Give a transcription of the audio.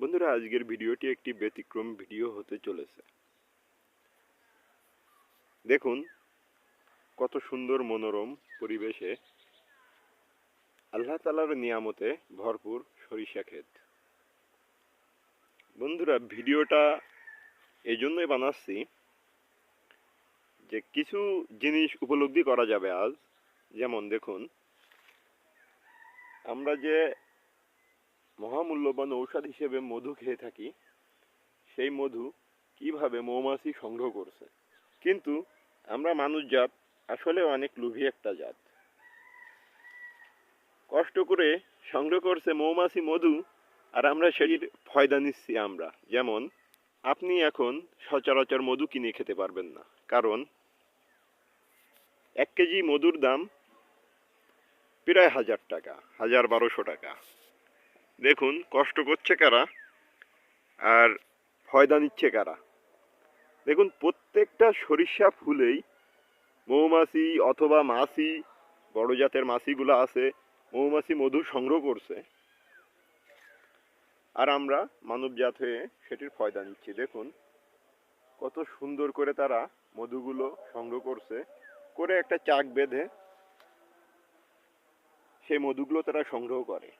বন্ধুরা, আজকের ভিডিওটি একটি ব্যতিক্রম ভিডিও হতে চলেছে। দেখুন, কত সুন্দর মনোরম পরিবেশে আল্লাহ তালার নিয়ামতে ভরপুর সরিষা ক্ষেত। বন্ধুরা, ভিডিওটা এই জন্যই বানাচ্ছি যে কিছু জিনিস উপলব্ধি করা যাবে আজ। যেমন দেখুন, আমরা যে মহামূল্যবান ঔষধ হিসেবে মধু খেয়ে থাকি। সেই মধু কীভাবে মৌমাছি সংগ্রহ করছে? কিন্তু আমরা মানুষ জাত আসলে অনেক লোভী একটা জাত। কষ্ট করে সংগ্রহ করছে মৌমাছি মধু, আর আমরা সেটির ফয়দা নিচ্ছি আমরা। যেমন, আপনি এখন সচরাচর মধু কিনে খেতে পারবেন না। কারণ, এক কেজি মধুর দাম প্রায় হাজার টাকা, হাজার বারোশো টাকা। দেখুন, কষ্ট করছে কারা আর ফয়দা নিচ্ছে কারা। দেখুন, প্রত্যেকটা সরিষা ফুলেই মৌমাছি অথবা মাছি, বড় জাতের মাছিগুলো আছে, মৌমাছি মধু সংগ্রহ করছে। আর আমরা মানবজাত হয়ে সেটির ফয়দা নিচ্ছি। দেখুন, কত সুন্দর করে তারা মধুগুলো সংগ্রহ করছে। করে একটা চাক বেঁধে সেই মধুগুলো তারা সংগ্রহ করে।